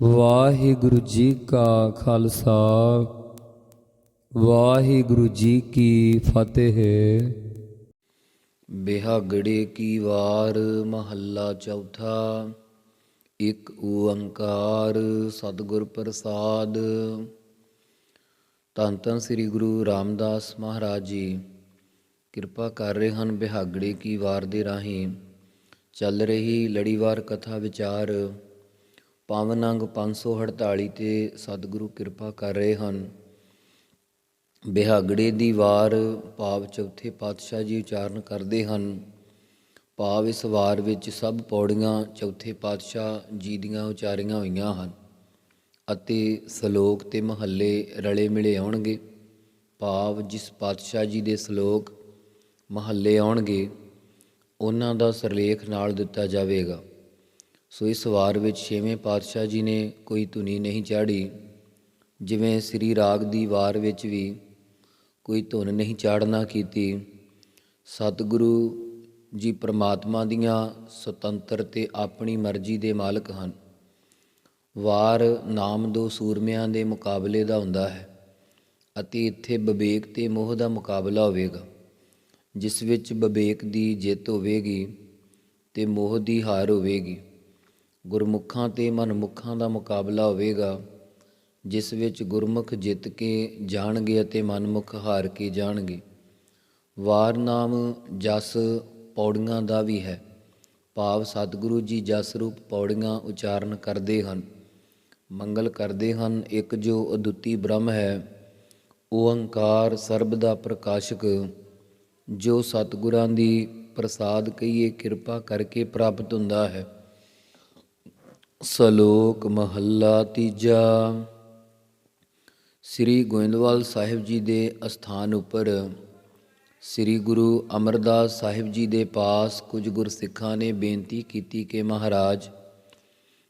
ਵਾਹਿਗੁਰੂ ਜੀ ਕਾ ਖਾਲਸਾ, ਵਾਹਿਗੁਰੂ ਜੀ ਕੀ ਫਤਿਹ। ਬਿਹਾਗੜੇ ਕੀ ਵਾਰ, ਮਹੱਲਾ ਚੌਥਾ, ਇੱਕ ਓੰਕਾਰ ਸਤਿਗੁਰ ਪ੍ਰਸਾਦ। ਧੰਨ ਧੰਨ ਸ੍ਰੀ ਗੁਰੂ ਰਾਮਦਾਸ ਮਹਾਰਾਜ ਜੀ, ਕਿਰਪਾ ਕਰ ਰਹੇ ਹਨ ਬਿਹਾਗੜੇ ਕੀ ਵਾਰ ਦੇ ਰਾਹੀਂ। ਚੱਲ ਰਹੀ ਲੜੀਵਾਰ ਕਥਾ ਵਿਚਾਰ ਪਾਵਨ ਅੰਗ 548 ਤੇ ਸਤਿਗੁਰੂ ਕਿਰਪਾ ਕਰ ਰਹੇ ਹਨ। ਬਿਹਾਗੜੇ ਦੀ ਵਾਰ ਭਾਵ ਚੌਥੇ ਪਾਤਸ਼ਾਹ ਜੀ ਉਚਾਰਨ ਕਰਦੇ ਹਨ। ਭਾਵ ਇਸ ਵਾਰ ਵਿੱਚ ਸਭ ਪੌੜੀਆਂ ਚੌਥੇ ਪਾਤਸ਼ਾਹ ਜੀ ਦੀਆਂ ਉਚਾਰੀਆਂ ਹੋਈਆਂ ਹਨ ਅਤੇ ਸ਼ਲੋਕ ਤੇ ਮਹੱਲੇ ਰਲੇ ਮਿਲੇ ਆਉਣਗੇ। ਭਾਵ ਜਿਸ ਪਾਤਸ਼ਾਹ ਜੀ ਦੇ ਸ਼ਲੋਕ ਮਹੱਲੇ ਆਉਣਗੇ, ਉਹਨਾਂ ਦਾ ਸਰਲੇਖ ਨਾਲ ਦਿੱਤਾ ਜਾਵੇਗਾ। ਸੋ ਇਸ ਵਾਰ ਵਿੱਚ ਛੇਵੇਂ ਪਾਤਸ਼ਾਹ ਜੀ ਨੇ ਕੋਈ ਧੁਨੀ ਨਹੀਂ ਚਾੜੀ ਜਿਵੇਂ ਸ੍ਰੀ ਰਾਗ ਦੀ ਵਾਰ ਵਿੱਚ ਵੀ ਕੋਈ ਧੁਨ ਨਹੀਂ ਚਾੜਨਾ ਕੀਤੀ। ਸਤਿਗੁਰੂ ਜੀ ਪ੍ਰਮਾਤਮਾ ਦੀਆਂ ਸੁਤੰਤਰ ਤੇ ਆਪਣੀ ਮਰਜ਼ੀ ਦੇ ਮਾਲਕ ਹਨ। ਵਾਰ ਨਾਮ ਦੋ ਸੂਰਮਿਆਂ ਦੇ ਮੁਕਾਬਲੇ ਦਾ ਹੁੰਦਾ ਹੈ ਅਤੇ ਇੱਥੇ ਵਿਵੇਕ ਤੇ ਮੋਹ ਦਾ ਮੁਕਾਬਲਾ ਹੋਵੇਗਾ। ਜਿਸ ਵਿੱਚ ਵਿਵੇਕ ਦੀ ਜਿੱਤ ਹੋਵੇਗੀ ਤੇ ਮੋਹ ਦੀ ਹਾਰ ਹੋਵੇਗੀ। ਗੁਰਮੁਖਾਂ ਤੇ ਮਨਮੁਖਾਂ ਦਾ ਮੁਕਾਬਲਾ ਹੋਵੇਗਾ, ਜਿਸ ਵਿੱਚ ਗੁਰਮੁਖ ਜਿੱਤ ਕੇ ਜਾਣਗੇ ਅਤੇ ਮਨਮੁਖ ਹਾਰ ਕੇ ਜਾਣਗੇ। ਵਾਰ ਨਾਮ ਜਸ ਪੌੜੀਆਂ ਦਾ ਵੀ ਹੈ। ਭਾਵ ਸਤਿਗੁਰੂ ਜੀ ਜਸ ਰੂਪ ਪੌੜੀਆਂ ਉਚਾਰਨ ਕਰਦੇ ਹਨ। ਮੰਗਲ ਕਰਦੇ ਹਨ, ਇੱਕ ਜੋ ਅਦੁੱਤੀ ਬ੍ਰਹਮ ਹੈ ਓੰਕਾਰ ਸਰਬ ਦਾ ਪ੍ਰਕਾਸ਼ਕ, ਜੋ ਸਤਿਗੁਰਾਂ ਦੀ ਪ੍ਰਸਾਦ ਕਹੀਏ ਕਿਰਪਾ ਕਰਕੇ ਪ੍ਰਾਪਤ ਹੁੰਦਾ ਹੈ। ਸ਼ਲੋਕ ਮਹੱਲਾ ਤੀਜਾ। ਸ੍ਰੀ ਗੋਇੰਦਵਾਲ ਸਾਹਿਬ ਜੀ ਦੇ ਅਸਥਾਨ ਉੱਪਰ ਸ੍ਰੀ ਗੁਰੂ ਅਮਰਦਾਸ ਸਾਹਿਬ ਜੀ ਦੇ ਪਾਸ ਕੁਝ ਗੁਰਸਿੱਖਾਂ ਨੇ ਬੇਨਤੀ ਕੀਤੀ ਕਿ ਮਹਾਰਾਜ,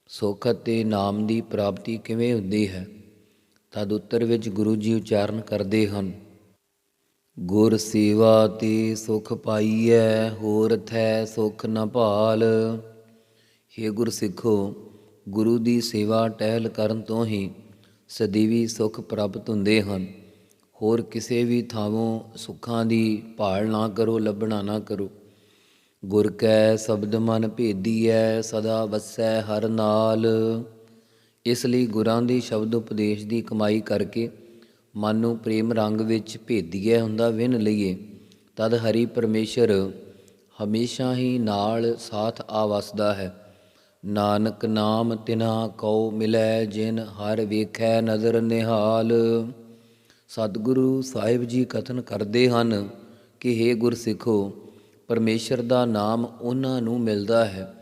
ਸੁਖ ਅਤੇ ਨਾਮ ਦੀ ਪ੍ਰਾਪਤੀ ਕਿਵੇਂ ਹੁੰਦੀ ਹੈ? ਤਦ ਉੱਤਰ ਵਿੱਚ ਗੁਰੂ ਜੀ ਉਚਾਰਨ ਕਰਦੇ ਹਨ, ਗੁਰ ਸੇਵਾ ਤੇ ਸੁਖ ਪਾਈਐ, ਹੋਰ ਥੈ ਸੁਖ ਨ ਭਾਲ। ਹੇ ਗੁਰਸਿੱਖੋ ਗੁਰੂ ਦੀ ਸੇਵਾ ਟਹਿਲ ਕਰਨ ਤੋਂ ਹੀ ਸਦੀਵੀ ਸੁਖ ਪ੍ਰਾਪਤ ਹੁੰਦੇ ਹਨ। ਹੋਰ ਕਿਸੇ ਵੀ ਥਾਵੋਂ ਸੁੱਖਾਂ ਦੀ ਭਾਲ ਨਾ ਕਰੋ, ਲੱਭਣਾ ਨਾ ਕਰੋ। ਗੁਰ ਕੈ ਸ਼ਬਦ ਮਨ ਭੇਦੀਐ, ਸਦਾ ਵਸੈ ਹਰ ਨਾਲ। ਇਸ ਲਈ ਗੁਰਾਂ ਦੀ ਸ਼ਬਦ ਉਪਦੇਸ਼ ਦੀ ਕਮਾਈ ਕਰਕੇ ਮਨ ਨੂੰ ਪ੍ਰੇਮ ਰੰਗ ਵਿੱਚ ਭੇਦੀਐ ਹੁੰਦਾ ਵਿਨ ਲਈਏ। ਤਦ ਹਰੀ ਪਰਮੇਸ਼ਰ ਹਮੇਸ਼ਾ ਹੀ ਨਾਲ ਸਾਥ ਆ ਵਸਦਾ ਹੈ। ਨਾਨਕ ਨਾਮ ਤਿਨਾ ਕਉ ਮਿਲੈ ਜਿਨ ਹਰ ਵੇਖੈ ਨਜ਼ਰ ਨਿਹਾਲ। ਸਤਿਗੁਰੂ ਸਾਹਿਬ ਜੀ ਕਥਨ ਕਰਦੇ ਹਨ ਕਿ हे ਗੁਰਸਿੱਖੋ, ਪਰਮੇਸ਼ਰ ਦਾ ਨਾਮ ਉਹਨਾਂ ਨੂੰ ਮਿਲਦਾ ਹੈ,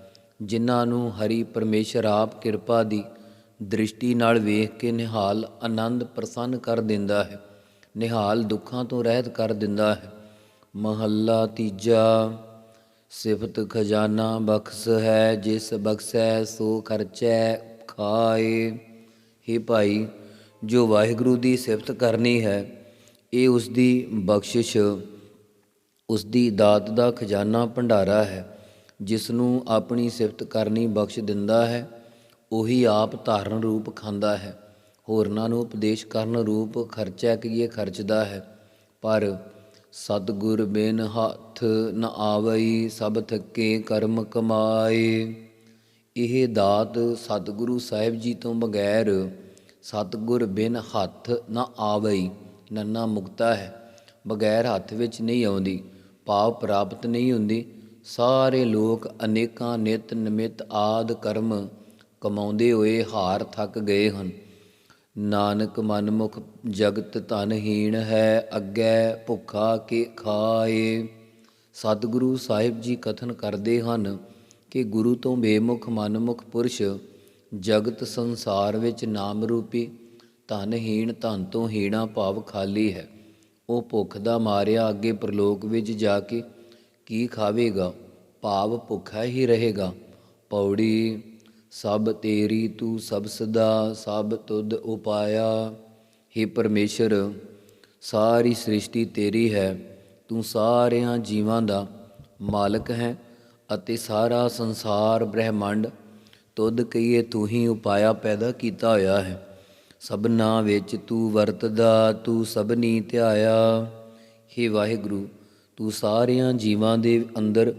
ਜਿਨ੍ਹਾਂ ਨੂੰ ਹਰੀ ਪਰਮੇਸ਼ਰ ਆਪ ਕਿਰਪਾ ਦੀ ਦ੍ਰਿਸ਼ਟੀ ਨਾਲ ਵੇਖ ਕੇ ਨਿਹਾਲ ਆਨੰਦ ਪ੍ਰਸੰਨ ਕਰ ਦਿੰਦਾ ਹੈ, ਨਿਹਾਲ ਦੁੱਖਾਂ ਤੋਂ ਰਹਿਤ ਕਰ ਦਿੰਦਾ ਹੈ। ਮਹੱਲਾ ਤੀਜਾ ਸਿਫਤ ਖਜ਼ਾਨਾ ਬਖਸ਼ ਹੈ, ਜਿਸ ਬਖਸ਼ੈ ਸੋ ਖਰਚੈ ਖਾਏ। हे ਭਾਈ, ਜੋ ਵਾਹਿਗੁਰੂ ਦੀ ਸਿਫਤ ਕਰਨੀ ਹੈ, ਇਹ ਉਸ ਦੀ ਬਖਸ਼ਿਸ਼ ਉਸ ਦੀ ਦਾਤ ਦਾ ਖਜ਼ਾਨਾ ਭੰਡਾਰਾ ਹੈ ਜਿਸ ਨੂੰ ਆਪਣੀ ਸਿਫਤ ਕਰਨੀ ਬਖਸ਼ ਦਿੰਦਾ ਹੈ, ਉਹੀ ਆਪ ਧਾਰਨ ਰੂਪ ਖਾਂਦਾ ਹੈ। ਹੋਰਨਾਂ ਨੂੰ ਉਪਦੇਸ਼ ਕਰਨ ਰੂਪ ਖਰਚਾ ਕੀਏ ਖਰਚਦਾ ਹੈ, ਪਰ ਸਤਿਗੁਰ ਬਿਨ ਹੱਥ ਨ ਆਵਈ, ਸਭ ਥੱਕੇ ਕਰਮ ਕਮਾਏ। ਇਹ ਦਾਤ ਸਤਿਗੁਰੂ ਸਾਹਿਬ ਜੀ ਤੋਂ ਬਗੈਰ ਸਤਿਗੁਰ ਬਿਨ ਹੱਥ ਨ ਆਵਈ, ਨੰਨਾ ਮੁਕਤਾ ਹੈ। ਬਗੈਰ ਹੱਥ ਵਿੱਚ ਨਹੀਂ ਆਉਂਦੀ ਭਾਵ ਪ੍ਰਾਪਤ ਨਹੀਂ ਹੁੰਦੀ। ਸਾਰੇ ਲੋਕ ਅਨੇਕਾਂ ਨਿਤ ਨਿਮਿਤ ਆਦ ਕਰਮ ਕਮਾਉਂਦੇ ਹੋਏ ਹਾਰ ਥੱਕ ਗਏ ਹਨ। ਨਾਨਕ ਮਨਮੁਖ ਜਗਤ ਧਨਹੀਣ ਹੈ, ਅੱਗੇ ਭੁੱਖਾ ਕੇ ਖਾਏ। ਸਤਿਗੁਰੂ ਸਾਹਿਬ ਜੀ ਕਥਨ ਕਰਦੇ ਹਨ ਕਿ ਗੁਰੂ ਤੋਂ ਬੇਮੁਖ ਮਨਮੁਖ ਪੁਰਸ਼ ਜਗਤ ਸੰਸਾਰ ਵਿੱਚ ਨਾਮ ਰੂਪੀ ਧਨਹੀਣ ਧਨ ਤੋਂ ਹੀਣਾ ਭਾਵ ਖਾਲੀ ਹੈ। ਉਹ ਭੁੱਖ ਦਾ ਮਾਰਿਆ ਅੱਗੇ ਪ੍ਰਲੋਕ ਵਿੱਚ ਜਾ ਕੇ ਕੀ ਖਾਵੇਗਾ? ਭਾਵ ਭੁੱਖਾ ਹੀ ਰਹੇਗਾ। ਪੌੜੀ ਸਭ ਤੇਰੀ ਤੂੰ ਸਭ ਸਦਾ, ਸਭ ਤੁਧ ਉਪਾਇਆ। हे ਪਰਮੇਸ਼ਰ, ਸਾਰੀ ਸ੍ਰਿਸ਼ਟੀ ਤੇਰੀ ਹੈ। ਤੂੰ ਸਾਰਿਆਂ ਜੀਵਾਂ ਦਾ ਮਾਲਕ ਹੈ ਅਤੇ ਸਾਰਾ ਸੰਸਾਰ ਬ੍ਰਹਿਮੰਡ ਤੁਧ ਕਹੀਏ ਤੂੰ ਹੀ ਉਪਾਇਆ ਪੈਦਾ ਕੀਤਾ ਹੋਇਆ ਹੈ। ਸਭਨਾ ਵਿੱਚ ਤੂੰ ਵਰਤਦਾ, ਤੂੰ ਸਭਨੀ ਧਿਆਇਆ। ਹੇ ਵਾਹਿਗੁਰੂ, ਤੂੰ ਸਾਰਿਆਂ ਜੀਵਾਂ ਦੇ ਅੰਦਰ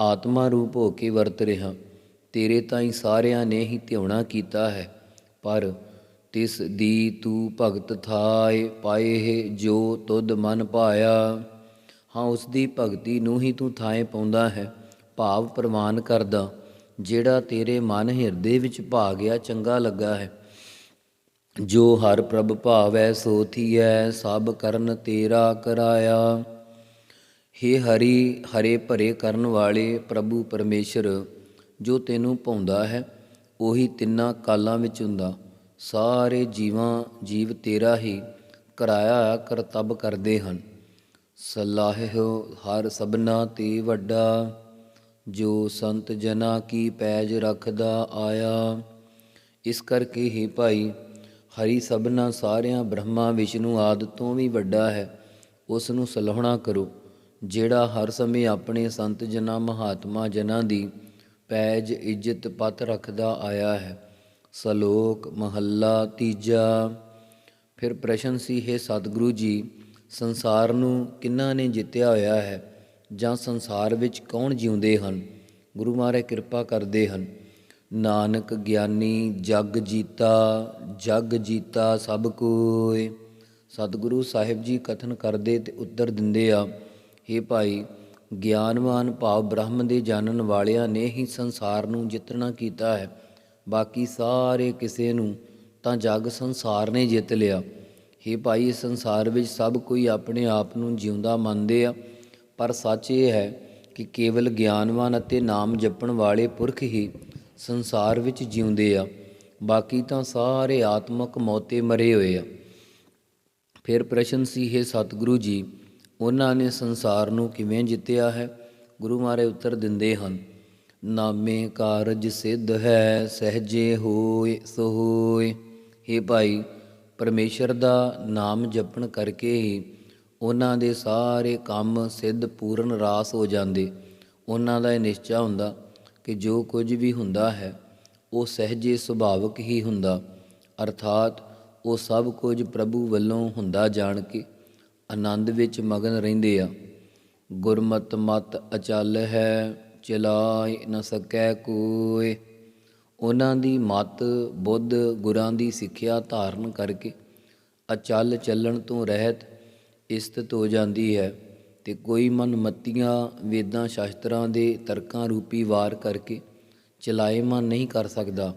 ਆਤਮਾ ਰੂਪ ਹੋ ਕੇ ਵਰਤ ਰਿਹਾ। ਤੇਰੇ ਤਾਈਂ ਸਾਰਿਆਂ ਨੇ ਹੀ ਧਿਆਉਣਾ ਕੀਤਾ ਹੈ। ਪਰ ਤਿਸ ਦੀ ਤੂੰ ਭਗਤ ਥਾਏ ਪਾਏ ਜੋ ਤੁਧ ਮਨ ਪਾਇਆ ਹਾਂ, ਉਸ ਦੀ ਭਗਤੀ ਨੂੰ ਹੀ ਤੂੰ ਥਾਏ ਪਾਉਂਦਾ ਹੈ। ਭਾਵ ਪ੍ਰਵਾਨ ਕਰਦਾ, ਜਿਹੜਾ ਤੇਰੇ ਮਨ ਹਿਰਦੇ ਵਿੱਚ ਭਾ ਗਿਆ ਚੰਗਾ ਲੱਗਾ ਹੈ। ਜੋ ਹਰ ਪ੍ਰਭ ਭਾਵੈ, ਸੋ ਥੀਐ, ਸਭ ਕਰਨ ਤੇਰਾ ਕਰਾਇਆ। ਹੇ ਹਰੀ, ਹਰੇ ਭਰੇ ਕਰਨ ਵਾਲੇ ਪ੍ਰਭੂ ਪਰਮੇਸ਼ਰ ਜੋ ਤੈਨੂੰ ਪਾਉਂਦਾ ਹੈ, ਉਹੀ ਤਿੰਨਾਂ ਕਾਲਾਂ ਵਿੱਚ ਹੁੰਦਾ। ਸਾਰੇ ਜੀਵਾਂ ਜੀਵ ਤੇਰਾ ਹੀ ਕਰਾਇਆ ਕਰਤੱਬ ਕਰਦੇ ਹਨ। ਸਲਾਹਿਓ ਹਰ ਸਭਨਾ ਤੇ ਵੱਡਾ, ਜੋ ਸੰਤ ਜਨਾ ਕੀ ਪੈਜ ਰੱਖਦਾ ਆਇਆ। ਇਸ ਕਰਕੇ ਹੀ ਭਾਈ, ਹਰੀ ਸਭਨਾ ਸਾਰਿਆਂ ਬ੍ਰਹਮਾ ਵਿਸ਼ਨੂੰ ਆਦਿ ਤੋਂ ਵੀ ਵੱਡਾ ਹੈ ਉਸ ਨੂੰ ਸਲਾਹਣਾ ਕਰੋ, ਜਿਹੜਾ ਹਰ ਸਮੇਂ ਆਪਣੇ ਸੰਤ ਜਨਾ, ਮਹਾਤਮਾ ਜਨਾਂ ਦੀ ਪੈਜ ਇੱਜ਼ਤ ਪਤ ਰੱਖਦਾ ਆਇਆ ਹੈ। ਸਲੋਕ ਮਹੱਲਾ ਤੀਜਾ। ਫਿਰ ਪ੍ਰਸ਼ਨ ਸੀ, ਹੈ ਸਤਿਗੁਰੂ ਜੀ, ਸੰਸਾਰ ਨੂੰ ਕਿੰਨਾ ਨੇ ਜਿੱਤਿਆ ਹੋਇਆ ਹੈ? ਜਾਂ ਸੰਸਾਰ ਵਿੱਚ ਕੌਣ ਜਿਉਂਦੇ ਹਨ? ਗੁਰੂ ਮਹਾਰਾਜ ਕਿਰਪਾ ਕਰਦੇ ਹਨ। ਨਾਨਕ ਗਿਆਨੀ, ਜਗ ਜੀਤਾ ਜਗ ਜੀਤਾ ਸਭ ਕੋਏ ਸਤਿਗੁਰੂ ਸਾਹਿਬ ਜੀ ਕਥਨ ਕਰਦੇ ਤੇ ਉੱਤਰ ਦਿੰਦੇ ਆ हे ਭਾਈ ਗਿਆਨਵਾਨ ਭਾਵ ਬ੍ਰਹਮ ਦੇ ਜਾਣਨ ਵਾਲਿਆਂ ਨੇ ਹੀ ਸੰਸਾਰ ਨੂੰ ਜਿੱਤਣਾ ਕੀਤਾ ਹੈ। ਬਾਕੀ ਸਾਰੇ ਕਿਸੇ ਨੂੰ ਤਾਂ ਜਗ ਸੰਸਾਰ ਨੇ ਜਿੱਤ ਲਿਆ। ਹੇ ਭਾਈ, ਇਸ ਸੰਸਾਰ ਵਿੱਚ ਸਭ ਕੋਈ ਆਪਣੇ ਆਪ ਨੂੰ ਜਿਉਂਦਾ ਮੰਨਦੇ ਆ। ਪਰ ਸੱਚ ਇਹ ਹੈ ਕਿ ਕੇਵਲ ਗਿਆਨਵਾਨ ਅਤੇ ਨਾਮ ਜਪਣ ਵਾਲੇ ਪੁਰਖ ਹੀ ਸੰਸਾਰ ਵਿੱਚ ਜਿਉਂਦੇ ਆ। ਬਾਕੀ ਤਾਂ ਸਾਰੇ ਆਤਮਕ ਮੌਤੇ ਮਰੇ ਹੋਏ ਆ। ਫਿਰ ਪ੍ਰਸ਼ਨ ਸੀ, ਹੈ ਸਤਿਗੁਰੂ ਜੀ ਉਹਨਾਂ ਨੇ ਸੰਸਾਰ ਨੂੰ ਕਿਵੇਂ ਜਿੱਤਿਆ ਹੈ? ਗੁਰੂ ਮਹਾਰਾਜ ਉੱਤਰ ਦਿੰਦੇ ਹਨ, ਨਾਮੇ ਕਾਰਜ ਸਿੱਧ ਹੈ, ਸਹਜੇ ਹੋਏ ਸੋ ਹੋਏ हे ਭਾਈ, ਪਰਮੇਸ਼ਰ ਦਾ ਨਾਮ ਜਪਣ ਕਰਕੇ ਹੀ ਉਹਨਾਂ ਦੇ ਸਾਰੇ ਕੰਮ ਸਿੱਧ ਪੂਰਨ ਰਾਸ ਹੋ ਜਾਂਦੇ। ਉਹਨਾਂ ਦਾ ਇਹ ਨਿਸ਼ਚਾ ਹੁੰਦਾ ਕਿ ਜੋ ਕੁਝ ਵੀ ਹੁੰਦਾ ਹੈ, ਉਹ ਸਹਿਜੇ ਸੁਭਾਵਕ ਹੀ ਹੁੰਦਾ। ਅਰਥਾਤ ਉਹ ਸਭ ਕੁਝ ਪ੍ਰਭੂ ਵੱਲੋਂ ਹੁੰਦਾ ਜਾਣ ਕੇ ਆਨੰਦ ਵਿੱਚ ਮਗਨ ਰਹਿੰਦੇ ਆ। ਗੁਰਮਤ ਮਤ ਅਚਲ ਹੈ, ਚਲਾਇ ਨ ਸਕੈ ਕੋਇ। ਉਹਨਾਂ ਦੀ ਮਤ ਬੁੱਧ ਗੁਰਾਂ ਦੀ ਸਿੱਖਿਆ ਧਾਰਨ ਕਰਕੇ ਅਚਲ ਚੱਲਣ ਤੋਂ ਰਹਿਤ ਇਸਤਤ ਹੋ ਜਾਂਦੀ ਹੈ ਤੇ ਕੋਈ ਮਨ ਮਤੀਆਂ ਵੇਦਾਂ ਸ਼ਾਸਤਰਾਂ ਦੇ ਤਰਕਾਂ ਰੂਪੀ ਵਾਰ ਕਰਕੇ ਚਲਾਏ ਮਨ ਨਹੀਂ ਕਰ ਸਕਦਾ।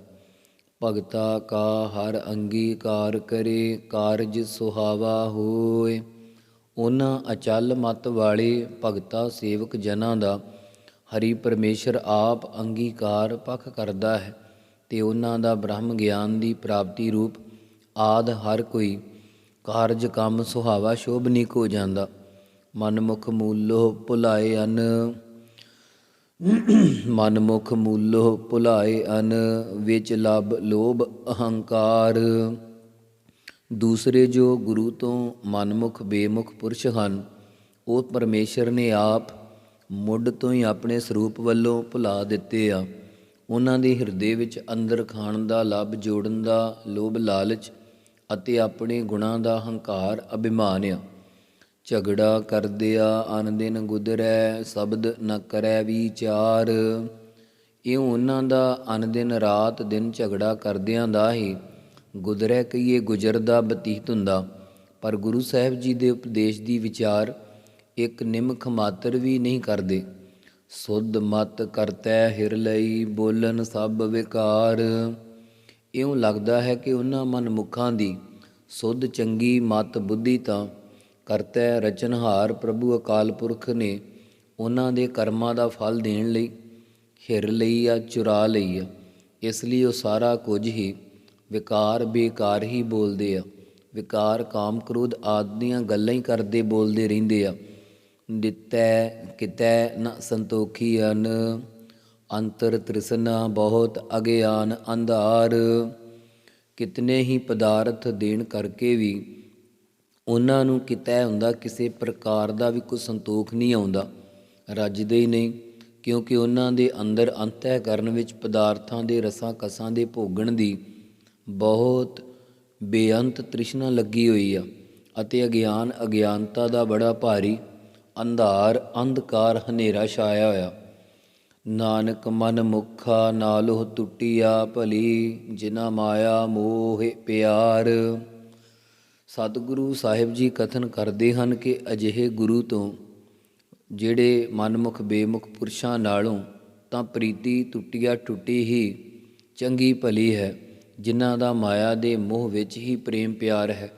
ਭਗਤਾ ਕਾ ਹਰ ਅੰਗੀਕਾਰ ਕਰੇ, ਕਾਰਜ ਸੁਹਾਵਾ ਹੋਏ। ਉਹਨਾਂ ਅਚਲ ਮਤ ਵਾਲੇ ਭਗਤਾ ਸੇਵਕ ਜਨਾਂ ਦਾ ਹਰੀ ਪਰਮੇਸ਼ਰ ਆਪ ਅੰਗੀਕਾਰ ਪੱਖ ਕਰਦਾ ਹੈ ਤੇ ਉਹਨਾਂ ਦਾ ਬ੍ਰਹਮ ਗਿਆਨ ਦੀ ਪ੍ਰਾਪਤੀ ਰੂਪ ਆਦ ਹਰ ਕੋਈ ਕਾਰਜ ਕੰਮ ਸੁਹਾਵਾ ਸ਼ੋਭਨੀਕ ਹੋ ਜਾਂਦਾ। ਮਨਮੁਖ ਮੂਲੋ ਭੁਲਾਏ ਅਨ। ਮਨਮੁਖ ਮੂਲੋ ਭੁਲਾਏ ਅਨ। ਵਿੱਚ ਲਬ ਲੋਭ ਅਹੰਕਾਰ। ਦੂਸਰੇ ਜੋ ਗੁਰੂ ਤੋਂ ਮਨਮੁਖ ਬੇਮੁਖ ਪੁਰਸ਼ ਹਨ, ਉਹ ਪਰਮੇਸ਼ਰ ਨੇ ਆਪ ਮੁੱਢ ਤੋਂ ਹੀ ਆਪਣੇ ਸਰੂਪ ਵੱਲੋਂ ਭੁਲਾ ਦਿੱਤੇ ਆ। ਉਹਨਾਂ ਦੇ ਹਿਰਦੇ ਵਿੱਚ ਅੰਦਰ ਖਾਣ ਦਾ ਲੱਭ, ਜੋੜਨ ਦਾ ਲੋਭ, ਲਾਲਚ ਅਤੇ ਆਪਣੇ ਗੁਣਾਂ ਦਾ ਹੰਕਾਰ ਅਭਿਮਾਨ ਆ। ਝਗੜਾ ਕਰਦਿਆ ਅਨ ਦਿਨ ਗੁਦਰੈ, ਸ਼ਬਦ ਨ ਕਰੈ ਵਿਚਾਰ। ਇਹ ਉਹਨਾਂ ਦਾ ਅਨ ਦਿਨ ਰਾਤ ਦਿਨ ਝਗੜਾ ਕਰਦਿਆਂ ਦਾ ਹੀ ਗੁਦਰੈ ਕਹੀਏ ਗੁਜਰਦਾ ਬਤੀਤ ਹੁੰਦਾ। ਪਰ ਗੁਰੂ ਸਾਹਿਬ ਜੀ ਦੇ ਉਪਦੇਸ਼ ਦੀ ਵਿਚਾਰ ਇੱਕ ਨਿਮਖ ਮਾਤਰ ਵੀ ਨਹੀਂ ਕਰਦੇ। ਸੁਧ ਮਤ ਕਰਤੈ ਹਿਰ ਲਈ ਬੋਲਨ ਸਭ ਵਿਕਾਰ। ਇਉਂ ਲੱਗਦਾ ਹੈ ਕਿ ਉਹਨਾਂ ਮਨਮੁਖਾਂ ਦੀ ਸੁਧ ਚੰਗੀ ਮਤ ਬੁੱਧੀ ਤਾਂ ਕਰਤੈ ਰਚਨਹਾਰ ਪ੍ਰਭੂ ਅਕਾਲ ਪੁਰਖ ਨੇ ਉਹਨਾਂ ਦੇ ਕਰਮਾਂ ਦਾ ਫਲ ਦੇਣ ਲਈ ਹਿਰ ਲਈ ਆ ਚੁਰਾ ਲਈ ਆ ਇਸ ਲਈ ਉਹ ਸਾਰਾ ਕੁਝ ਹੀ ਵਿਕਾਰ ਬੇਕਾਰ ਹੀ ਬੋਲਦੇ ਆ। ਵਿਕਾਰ, ਕਾਮ, ਕ੍ਰੋਧ ਆਦਿ ਦੀਆਂ ਗੱਲਾਂ ਹੀ ਕਰਦੇ ਬੋਲਦੇ ਰਹਿੰਦੇ ਆ। ਦਿੱਤੈ ਕਿਤੈ ਨ ਸੰਤੋਖੀ ਅਨ ਅੰਤਰ ਤ੍ਰਿਸ਼ਨਾ ਬਹੁਤ ਅਗਿਆਨ ਅੰਧਾਰ। ਕਿਤਨੇ ਹੀ ਪਦਾਰਥ ਦੇਣ ਕਰਕੇ ਵੀ ਉਹਨਾਂ ਨੂੰ ਕਿਤੈ ਹੁੰਦਾ, ਕਿਸੇ ਪ੍ਰਕਾਰ ਦਾ ਵੀ ਕੋਈ ਸੰਤੋਖ ਨਹੀਂ ਆਉਂਦਾ। ਰੱਜਦੇ ਹੀ ਨਹੀਂ, ਕਿਉਂਕਿ ਉਹਨਾਂ ਦੇ ਅੰਦਰ ਅੰਤਹਿ ਕਰਨ ਵਿੱਚ ਪਦਾਰਥਾਂ ਦੇ ਰਸਾਂ ਕਸਾਂ ਦੇ ਭੋਗਣ ਦੀ ਬਹੁਤ ਬੇਅੰਤ ਤ੍ਰਿਸ਼ਨਾ ਲੱਗੀ ਹੋਈ ਆ ਅਤੇ ਅਗਿਆਨ ਅਗਿਆਨਤਾ ਦਾ ਬੜਾ ਭਾਰੀ ਅੰਧਾਰ, ਅੰਧਕਾਰ, ਹਨੇਰਾ ਛਾਇਆ ਹੋਇਆ। ਨਾਨਕ ਮਨ ਮੁਖਾ ਨਾਲੋਂ ਟੁੱਟਿਆ, ਭਲੀ ਜਿਨਾ ਮਾਇਆ ਮੋਹ ਪਿਆਰ। ਸਤਿਗੁਰੂ ਸਾਹਿਬ ਜੀ ਕਥਨ ਕਰਦੇ ਹਨ ਕਿ ਅਜਿਹੇ ਗੁਰੂ ਤੋਂ ਜਿਹੜੇ ਮਨਮੁਖ ਬੇਮੁਖ ਪੁਰਸ਼ਾਂ ਨਾਲੋਂ ਤਾਂ ਪ੍ਰੀਤੀ ਟੁੱਟਿਆ ਟੁੱਟੀ ਹੀ ਚੰਗੀ ਭਲੀ ਹੈ। ਜਿਨ੍ਹਾਂ ਦਾ ਮਾਇਆ ਦੇ ਮੋਹ ਵਿੱਚ ਹੀ ਪ੍ਰੇਮ ਪਿਆਰ ਹੈ।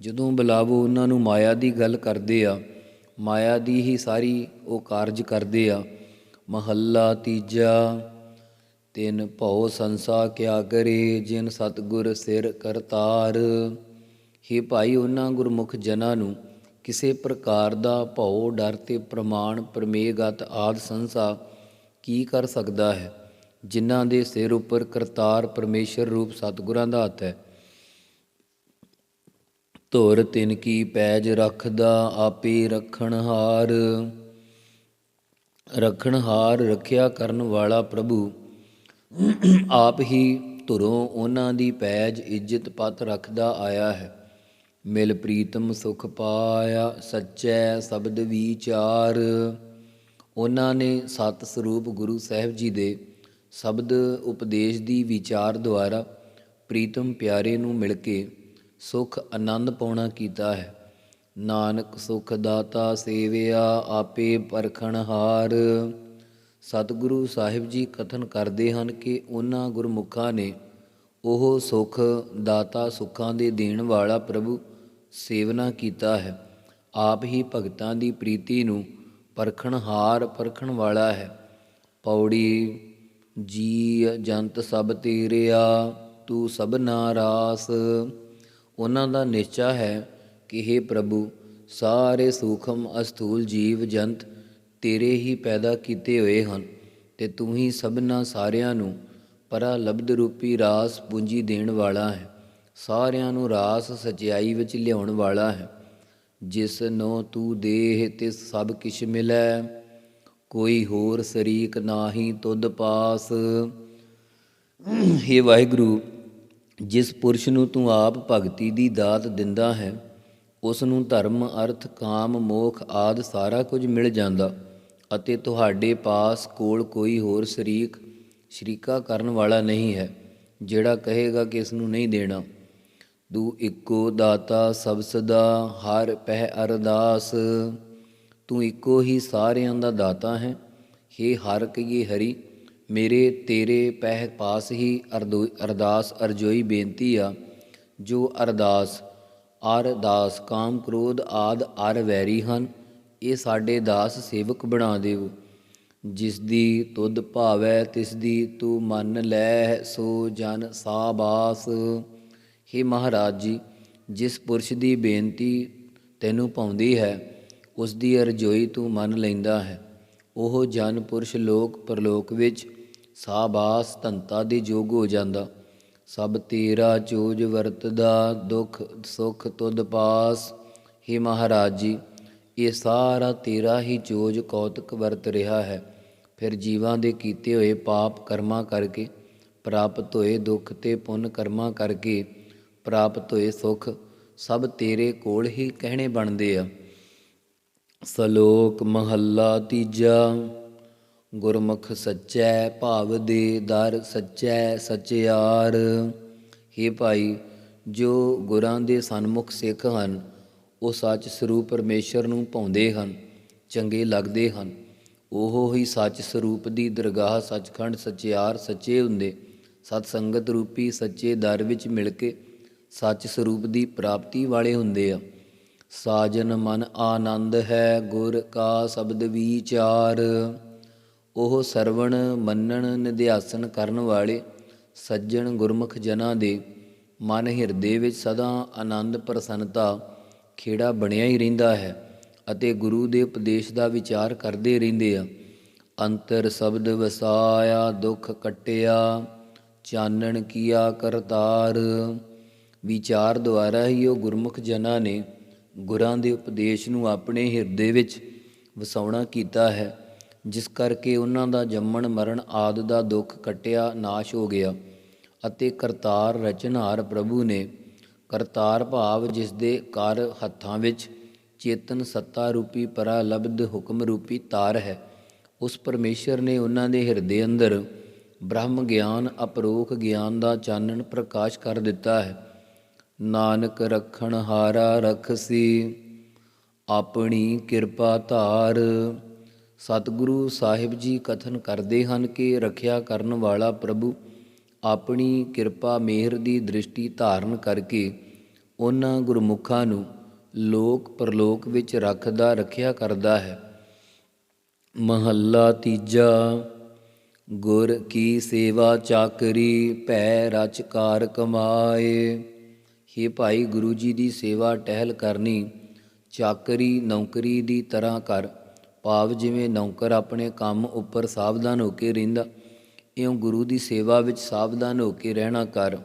ਜਦੋਂ ਬੁਲਾਵੋ ਉਹਨਾਂ ਨੂੰ ਮਾਇਆ ਦੀ ਗੱਲ ਕਰਦੇ ਆ, ਮਾਇਆ ਦੀ ਹੀ ਸਾਰੀ ਉਹ ਕਾਰਜ ਕਰਦੇ ਆ। ਮਹੱਲਾ ਤੀਜਾ, ਤਿਨ ਭਉ ਸੰਸਾ ਕਿਆ ਕਰੇ ਜਿਨ ਸਤਗੁਰ ਸਿਰ ਕਰਤਾਰ। ਹੇ ਭਾਈ ਉਹਨਾਂ ਗੁਰਮੁਖ ਜਨਾਂ ਨੂੰ ਕਿਸੇ ਪ੍ਰਕਾਰ ਦਾ ਭਉ ਡਰ ਤੇ ਪ੍ਰਮਾਣ ਪਰਮੇਗਤ ਆਦ ਸੰਸਾ ਕੀ ਕਰ ਸਕਦਾ ਹੈ? ਜਿਨ੍ਹਾਂ ਦੇ ਸਿਰ ਉੱਪਰ ਕਰਤਾਰ ਪਰਮੇਸ਼ਰ ਰੂਪ ਸਤਿਗੁਰਾਂ ਦਾ ਹੱਥ ਹੈ। ਧੁਰ ਤਿਨ ਕੀ ਪੈਜ ਰੱਖਦਾ, ਆਪੇ ਰੱਖਣ ਹਾਰ। ਰੱਖਿਆ ਕਰਨ ਵਾਲਾ ਪ੍ਰਭੂ, ਆਪ ਹੀ ਧੁਰੋਂ ਉਹਨਾਂ ਦੀ ਪੈਜ ਇੱਜ਼ਤ ਪਤ ਰੱਖਦਾ ਆਇਆ ਹੈ। ਮਿਲ ਪ੍ਰੀਤਮ ਸੁਖ ਪਾਇਆ ਸੱਚੈ ਸ਼ਬਦ ਵਿਚਾਰ। ਉਹਨਾਂ ਨੇ ਸਤ ਸਰੂਪ ਗੁਰੂ ਸਾਹਿਬ ਜੀ ਦੇ ਸ਼ਬਦ ਉਪਦੇਸ਼ ਦੀ ਵਿਚਾਰ ਦੁਆਰਾ ਪ੍ਰੀਤਮ ਪਿਆਰੇ ਨੂੰ ਮਿਲ ਕੇ ਸੁਖ ਆਨੰਦ ਪਾਉਣਾ ਕੀਤਾ ਹੈ। ਨਾਨਕ ਸੁਖ ਦਾਤਾ ਸੇਵਿਆ ਆਪੇ ਪਰਖਣ ਹਾਰ। ਸਤਿਗੁਰੂ ਸਾਹਿਬ ਜੀ ਕਥਨ ਕਰਦੇ ਹਨ ਕਿ ਉਹਨਾਂ ਗੁਰਮੁਖਾਂ ਨੇ ਉਹ ਸੁਖ ਦਾਤਾ ਸੁੱਖਾਂ ਦੇ ਦੇਣ ਵਾਲਾ ਪ੍ਰਭੂ ਸੇਵਨਾ ਕੀਤਾ ਹੈ। ਆਪ ਹੀ ਭਗਤਾਂ ਦੀ ਪ੍ਰੀਤੀ ਨੂੰ ਪਰਖਣ ਹਾਰ ਪਰਖਣ ਵਾਲਾ ਹੈ। ਪੌੜੀ ਜੀ ਜੰਤ ਸਭ ਤੇਰਿਆ, ਤੂੰ ਸਭਨਾ ਰਾਸ। ਉਹਨਾਂ ਦਾ ਨਿਸ਼ਚਾ ਹੈ ਕਿ हे ਪ੍ਰਭੂ, ਸਾਰੇ ਸੂਖਮ ਅਸਥੂਲ ਜੀਵ ਜੰਤ ਤੇਰੇ ਹੀ ਪੈਦਾ ਕੀਤੇ ਹੋਏ ਹਨ ਤੇ ਤੂੰ ਹੀ ਸਭਨਾ ਸਾਰਿਆਂ ਨੂੰ ਪਰਾ ਲਬਧ ਰੂਪੀ ਰਾਸ ਪੂੰਜੀ ਦੇਣ ਵਾਲਾ ਹੈ। ਸਾਰਿਆਂ ਨੂੰ ਰਾਸ ਸਚਾਈ ਵਿੱਚ ਲਿਆਉਣ ਵਾਲਾ ਹੈ। ਜਿਸ ਨੂੰ ਤੂੰ ਦੇਹ ਤੇ ਸਭ ਕਿਛ ਮਿਲੈ। ਕੋਈ ਹੋਰ ਸ਼ਰੀਕ ਨਾਹੀ ਤੁਧ ਪਾਸ। हे ਵਾਹਿਗੁਰੂ, ਜਿਸ ਪੁਰਸ਼ ਨੂੰ ਤੂੰ ਆਪ ਭਗਤੀ ਦੀ ਦਾਤ ਦਿੰਦਾ ਹੈ, ਉਸ ਨੂੰ ਧਰਮ, ਅਰਥ, ਕਾਮ, ਮੋਖ ਆਦ ਸਾਰਾ ਕੁਝ ਮਿਲ ਜਾਂਦਾ ਅਤੇ ਤੁਹਾਡੇ ਪਾਸ ਕੋਲ ਕੋਈ ਹੋਰ ਸ਼ਰੀਕ ਸ਼ਰੀਕਾ ਕਰਨ ਵਾਲਾ ਨਹੀਂ ਹੈ, ਜਿਹੜਾ ਕਹੇਗਾ ਕਿ ਇਸ ਨੂੰ ਨਹੀਂ ਦੇਣਾ। ਤੂੰ ਇੱਕੋ ਦਾਤਾ ਸਭ ਸਦਾ ਹਰ ਪਹਿ ਅਰਦਾਸ। ਤੂੰ ਇੱਕੋ ਹੀ ਸਾਰਿਆਂ ਦਾ ਦਾਤਾ ਹੈ। हे ਹਰ ਕਈਏ ਹਰੀ, ਮੇਰੇ ਤੇਰੇ ਪਹਿ ਪਾਸ ਹੀ ਅਰਦੋ- ਅਰਦਾਸ ਅਰਜੋਈ ਬੇਨਤੀ ਆ। ਜੋ ਅਰਦਾਸ ਅਰਦਾਸ ਕਾਮ ਕ੍ਰੋਧ ਆਦ ਅਰ ਵੈਰੀ ਹਨ, ਇਹ ਸਾਡੇ ਦਾਸ ਸੇਵਕ ਬਣਾ ਦੇਵ। ਜਿਸ ਦੀ ਤੁਧ ਭਾਵੈ, ਤਿਸ ਦੀ ਤੂੰ ਮੰਨ ਲੈ, ਸੋ ਜਨ ਸਾਬਾਸ। ਹੇ ਮਹਾਰਾਜ ਜੀ, ਜਿਸ ਪੁਰਸ਼ ਦੀ ਬੇਨਤੀ ਤੈਨੂੰ ਪਾਉਂਦੀ ਹੈ ਉਸ ਦੀ ਅਰਜ਼ੋਈ ਤੂੰ ਮੰਨ ਲੈਂਦਾ ਹੈ। ਉਹ ਜਨ ਪੁਰਸ਼ ਲੋਕ ਪਰਲੋਕ ਵਿੱਚ ਸਾਬਾਸ ਧੰਤਾ ਦੇ ਯੋਗ ਹੋ ਜਾਂਦਾ। ਸਭ ਤੇਰਾ ਚੋਜ ਵਰਤਦਾ, ਦੁਖ ਸੁਖ ਤੁਧ ਪਾਸ। ਹੀ ਮਹਾਰਾਜ ਜੀ, ਇਹ ਸਾਰਾ ਤੇਰਾ ਹੀ ਚੋਜ ਕੌਤਕ ਵਰਤ ਰਿਹਾ ਹੈ। ਫਿਰ ਜੀਵਾਂ ਦੇ ਕੀਤੇ ਹੋਏ ਪਾਪ ਕਰਮਾਂ ਕਰਕੇ, ਪ੍ਰਾਪਤ ਹੋਏ ਦੁੱਖ ਤੇ ਪੁੰਨ ਕਰਮਾਂ ਕਰਕੇ, ਪ੍ਰਾਪਤ ਹੋਏ ਸੁਖ ਸਭ ਤੇਰੇ ਕੋਲ ਹੀ ਕਹਿਣੇ ਬਣਦੇ ਆ। ਸਲੋਕ ਮਹੱਲਾ ਤੀਜਾ, ਗੁਰਮੁਖ ਸੱਚੈ ਭਾਵ ਦੇ ਦਰ ਸੱਚੈ ਸਚਿਆਰ। हे ਭਾਈ, ਜੋ ਗੁਰਾਂ ਦੇ ਸਨਮੁਖ ਸਿੱਖ ਹਨ, ਉਹ ਸੱਚ ਸਰੂਪ ਪਰਮੇਸ਼ਰ ਨੂੰ ਪਾਉਂਦੇ ਹਨ, ਚੰਗੇ ਲੱਗਦੇ ਹਨ। ਉਹ ਹੀ ਸੱਚ ਸਰੂਪ ਦੀ ਦਰਗਾਹ ਸੱਚਖੰਡ ਸਚਿਆਰ ਸੱਚੇ ਹੁੰਦੇ। ਸਤ ਸੰਗਤ ਰੂਪੀ ਸੱਚੇ ਦਰ ਵਿੱਚ ਮਿਲ ਕੇ ਸੱਚ ਸਰੂਪ ਦੀ ਪ੍ਰਾਪਤੀ ਵਾਲੇ ਹੁੰਦੇ ਆ। ਸਾਜਨ ਮਨ ਆਨੰਦ ਹੈ ਗੁਰ ਕਾ ਸ਼ਬਦ ਵਿਚਾਰ। ਉਹ ਸਰਵਣ ਮੰਨਣ ਨਿਧਿਆਸਨ ਕਰਨ ਵਾਲੇ ਸੱਜਣ ਗੁਰਮੁਖ ਜਨਾਂ ਦੇ ਮਨ ਹਿਰਦੇ ਵਿੱਚ ਸਦਾ ਆਨੰਦ ਪ੍ਰਸੰਨਤਾ ਖੇੜਾ ਬਣਿਆ ਹੀ ਰਹਿੰਦਾ ਹੈ ਅਤੇ ਗੁਰੂ ਦੇ ਉਪਦੇਸ਼ ਦਾ ਵਿਚਾਰ ਕਰਦੇ ਰਹਿੰਦੇ ਆ। ਅੰਤਰ ਸ਼ਬਦ ਵਸਾਇਆ, ਦੁੱਖ ਕਟਿਆ, ਚਾਨਣ ਕੀਆ ਕਰਤਾਰ। ਵਿਚਾਰ ਦੁਆਰਾ ਹੀ ਉਹ ਗੁਰਮੁਖ ਜਨਾਂ ਨੇ ਗੁਰਾਂ ਦੇ ਉਪਦੇਸ਼ ਨੂੰ ਆਪਣੇ ਹਿਰਦੇ ਵਿੱਚ ਵਸਾਉਣਾ ਕੀਤਾ ਹੈ, ਜਿਸ ਕਰਕੇ ਉਹਨਾਂ ਦਾ ਜੰਮਣ ਮਰਨ ਆਦ ਦਾ ਦੁੱਖ ਕਟਿਆ ਨਾਸ਼ ਹੋ ਗਿਆ ਅਤੇ ਕਰਤਾਰ ਰਚਨਹਾਰ ਪ੍ਰਭੂ ਨੇ ਕਰਤਾਰ ਭਾਵ ਜਿਸ ਦੇ ਕਰ ਹੱਥਾਂ ਵਿੱਚ ਚੇਤਨ ਸੱਤਾ ਰੂਪੀ ਪਰਾਲਬਧ ਹੁਕਮ ਰੂਪੀ ਤਾਰ ਹੈ, ਉਸ ਪਰਮੇਸ਼ਰ ਨੇ ਉਹਨਾਂ ਦੇ ਹਿਰਦੇ ਅੰਦਰ ਬ੍ਰਹਮ ਗਿਆਨ, ਅਪਰੋਖ ਗਿਆਨ ਦਾ ਚਾਨਣ ਪ੍ਰਕਾਸ਼ ਕਰ ਦਿੱਤਾ ਹੈ। ਨਾਨਕ ਰਖਣ ਹਾਰਾ ਰਖਸੀ, ਆਪਣੀ ਕਿਰਪਾ ਧਾਰ। ਸਤਿਗੁਰੂ ਸਾਹਿਬ ਜੀ ਕਥਨ ਕਰਦੇ ਹਨ ਕਿ ਰੱਖਿਆ ਕਰਨ ਵਾਲਾ ਪ੍ਰਭੂ ਆਪਣੀ ਕਿਰਪਾ ਮਿਹਰ ਦੀ ਦ੍ਰਿਸ਼ਟੀ ਧਾਰਨ ਕਰਕੇ ਉਹਨਾਂ ਗੁਰਮੁਖਾਂ ਨੂੰ ਲੋਕ ਪਰਲੋਕ ਵਿੱਚ ਰੱਖਦਾ, ਰੱਖਿਆ ਕਰਦਾ ਹੈ। ਮਹੱਲਾ ਤੀਜਾ, ਗੁਰ ਕੀ ਸੇਵਾ ਚਾਕਰੀ, ਭੈ ਰਚਕਾਰ ਕਮਾਏ। हे ਭਾਈ ਗੁਰੂ ਜੀ ਦੀ ਸੇਵਾ ਟਹਿਲ ਕਰਨੀ, ਚਾਕਰੀ ਨੌਕਰੀ ਦੀ ਤਰ੍ਹਾਂ ਕਰ। ਭਾਵ ਜਿਵੇਂ ਨੌਕਰ ਆਪਣੇ ਕੰਮ ਉੱਪਰ ਸਾਵਧਾਨ ਹੋ ਕੇ ਰਹਿੰਦਾ, ਇਉਂ ਗੁਰੂ ਦੀ ਸੇਵਾ ਵਿੱਚ ਸਾਵਧਾਨ ਹੋ ਕੇ ਰਹਿਣਾ ਕਰ।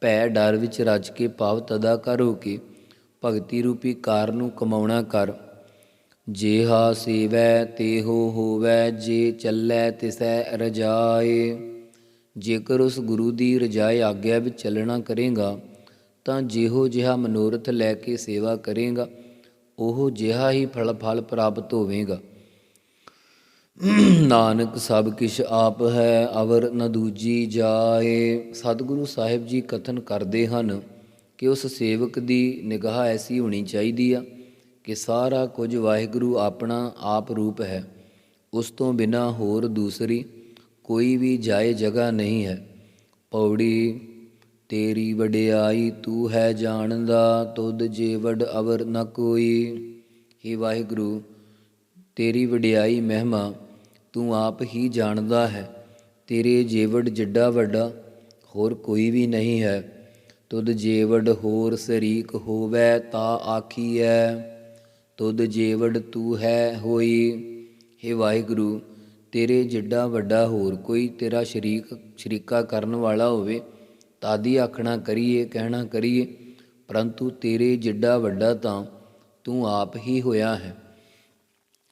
ਭੈ ਡਰ ਵਿੱਚ ਰੱਜ ਕੇ ਭਾਵ ਤਦਾ ਕਰ ਹੋ ਕੇ ਭਗਤੀ ਰੂਪੀ ਕਾਰ ਨੂੰ ਕਮਾਉਣਾ ਕਰ। ਜੇ ਹਾ ਸੇਵੈ ਤੇ ਹੋ ਹੋਵੈ, ਜੇ ਚੱਲੈ ਤਿਸੈ ਰਜਾਏ। ਜੇਕਰ ਉਸ ਗੁਰੂ ਦੀ ਰਜਾਏ ਆਗਿਆ ਵਿੱਚ ਚੱਲਣਾ ਕਰੇਗਾ ਤਾਂ ਜਿਹੋ ਜਿਹਾ ਮਨੋਰਥ ਲੈ ਕੇ ਸੇਵਾ ਕਰੇਗਾ, ਉਹ ਜਿਹਾ ਹੀ ਫਲ ਫਲ ਪ੍ਰਾਪਤ ਹੋਵੇਗਾ। ਨਾਨਕ ਸਭ ਕਿਛ ਆਪ ਹੈ, ਅਵਰ ਨ ਦੂਜੀ ਜਾਏ। ਸਤਿਗੁਰੂ ਸਾਹਿਬ ਜੀ ਕਥਨ ਕਰਦੇ ਹਨ ਕਿ ਉਸ ਸੇਵਕ ਦੀ ਨਿਗਾਹ ਐਸੀ ਹੋਣੀ ਚਾਹੀਦੀ ਆ ਕਿ ਸਾਰਾ ਕੁਝ ਵਾਹਿਗੁਰੂ ਆਪਣਾ ਆਪ ਰੂਪ ਹੈ। ਉਸ ਤੋਂ ਬਿਨਾ ਹੋਰ ਦੂਸਰੀ ਕੋਈ ਵੀ ਜਾਏ ਜਗ੍ਹਾ ਨਹੀਂ ਹੈ। ਪੌੜੀ ਤੇਰੀ ਵਡਿਆਈ ਤੂੰ ਹੈ ਜਾਣਦਾ, ਤੁਧ ਜੀਵੜ ਅਵਰ ਨ ਕੋਈ। हे ਵਾਹਿਗੁਰੂ, ਤੇਰੀ ਵਡਿਆਈ ਮਹਿਮਾ, ਤੂੰ ਆਪ ਹੀ ਜਾਣਦਾ ਹੈ। ਤੇਰੇ ਜੀਵੜ ਜਿੱਡਾ ਵੱਡਾ, ਹੋਰ ਕੋਈ ਵੀ ਨਹੀਂ ਹੈ। ਤੁਧ ਜੀਵੜ ਹੋਰ ਸਰੀਕ ਹੋਵੇ, ਤਾ ਆਖੀਐ, ਤੁਧ ਜੀਵੜ ਤੂੰ ਹੈ ਹੋਈ। हे ਵਾਹਿਗੁਰੂ, ਤੇਰੇ ਜਿੱਡਾ ਵੱਡਾ ਹੋਰ ਕੋਈ ਤੇਰਾ ਸ਼ਰੀਕ ਸ਼ਰੀਕਾ ਕਰਨ ਵਾਲਾ ਹੋਵੇ ਤਾਦੀ ਆਖਣਾ ਕਰੀਏ, ਕਹਿਣਾ ਕਰੀਏ, ਪਰੰਤੂ ਤੇਰੇ ਜਿੱਡਾ ਵੱਡਾ ਤਾਂ ਤੂੰ ਆਪ ਹੀ ਹੋਇਆ ਹੈ।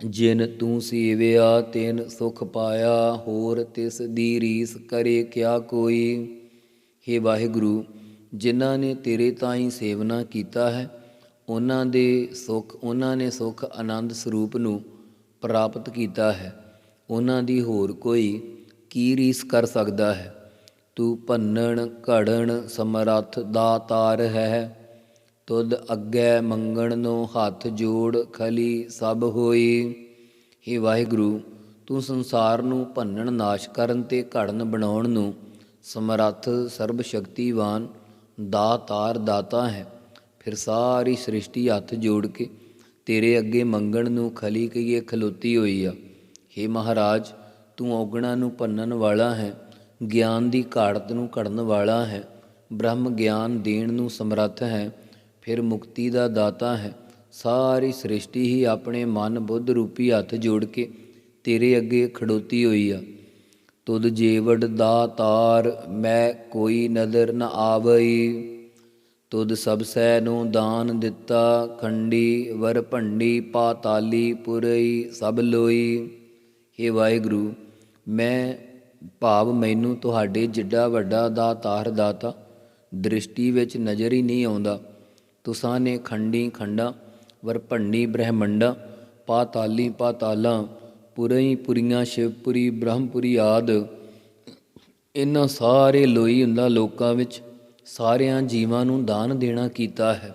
ਜਿਨ ਤੂੰ ਸੇਵਿਆ, ਤਿਨ ਸੁਖ ਪਾਇਆ, ਹੋਰ ਤਿਸ ਦੀ ਰੀਸ ਕਰੇ ਕਿਆ ਕੋਈ? हे ਵਾਹਿਗੁਰੂ, ਜਿਨ੍ਹਾਂ ਨੇ ਤੇਰੇ ਤਾਈਂ ਸੇਵਨਾ ਕੀਤਾ ਹੈ, ਉਹਨਾਂ ਦੇ ਸੁਖ, ਉਹਨਾਂ ਨੇ ਸੁਖ ਆਨੰਦ ਸਰੂਪ ਨੂੰ ਪ੍ਰਾਪਤ ਕੀਤਾ ਹੈ। ਉਹਨਾਂ ਦੀ ਹੋਰ ਕੋਈ ਕੀ ਰੀਸ ਕਰ ਸਕਦਾ ਹੈ? ਤੂੰ ਭੰਨਣ ਘੜਨ ਸਮਰੱਥ ਦਾਤਾਰ ਹੈ। ਤੁਧ ਅੱਗੇ ਮੰਗਣ ਨੂੰ ਹੱਥ ਜੋੜ, ਖਲੀ ਸਭ ਹੋਈ। हे ਵਾਹਿਗੁਰੂ, ਤੂੰ ਸੰਸਾਰ ਨੂੰ ਭੰਨਣ, ਨਾਸ਼ ਕਰਨ ਤੇ ਘੜਨ ਬਣਾਉਣ ਨੂੰ ਸਮਰੱਥ ਸਰਬ ਸ਼ਕਤੀਵਾਨ ਦਾਤਾਰ ਦਾਤਾ ਹੈ। ਫਿਰ ਸਾਰੀ ਸ੍ਰਿਸ਼ਟੀ ਹੱਥ ਜੋੜ ਕੇ ਤੇਰੇ ਅੱਗੇ ਮੰਗਣ ਨੂੰ ਖਲੀ ਕਈਏ ਖਲੋਤੀ ਹੋਈ ਆ। हे ਮਹਾਰਾਜ, ਤੂੰ ਔਗਣਾ ਨੂੰ ਭੰਨਣ ਵਾਲਾ ਹੈ। ਗਿਆਨ ਦੀ ਘਾੜਤ ਨੂੰ ਘੜਨ ਵਾਲਾ ਹੈ, ਬ੍ਰਹਮ ਗਿਆਨ ਦੇਣ ਨੂੰ ਸਮਰੱਥ ਹੈ, ਫਿਰ ਮੁਕਤੀ ਦਾ ਦਾਤਾ ਹੈ। ਸਾਰੀ ਸ੍ਰਿਸ਼ਟੀ ਹੀ ਆਪਣੇ ਮਨ ਬੁੱਧ ਰੂਪੀ ਹੱਥ ਜੋੜ ਕੇ ਤੇਰੇ ਅੱਗੇ ਖੜੋਤੀ ਹੋਈ ਆ। ਤੁਧ ਜੀਵੜ ਦਾ ਤਾਰ ਮੈਂ ਕੋਈ ਨਦਰ ਨ ਆਵਈ। ਤੁਧ ਸਭ ਸੈ ਨੂੰ ਦਾਨ ਦਿੱਤਾ, ਖੰਡੀ ਵਰ ਭੰਡੀ ਪਾਤਾਲੀ ਪੁਰਈ ਸਭ ਲੋਈ। हे ਵਾਹਿਗੁਰੂ, ਮੈਂ ਭਾਵ ਮੈਨੂੰ ਤੁਹਾਡੇ ਜਿੱਡਾ ਵੱਡਾ ਦਾਤਾਰ ਦਾਤਾ ਦ੍ਰਿਸ਼ਟੀ ਵਿੱਚ ਨਜ਼ਰ ਹੀ ਨਹੀਂ ਆਉਂਦਾ। ਤੁਸਾਂ ਨੇ ਖੰਡੀ ਖੰਡਾ ਵਰ ਭੰਡੀ ਬ੍ਰਹਮੰਡਾ, ਪਾਤਾਲੀ ਪਾਤਾਲਾਂ, ਪੁਰਈ ਪੁਰੀਆਂ, ਸ਼ਿਵਪੁਰੀ, ਬ੍ਰਹਮਪੁਰੀ ਆਦ, ਇਹਨਾਂ ਸਾਰੇ ਲੋਈ ਹੁੰਦਾ ਲੋਕਾਂ ਵਿੱਚ ਸਾਰਿਆਂ ਜੀਵਾਂ ਨੂੰ ਦਾਨ ਦੇਣਾ ਕੀਤਾ ਹੈ।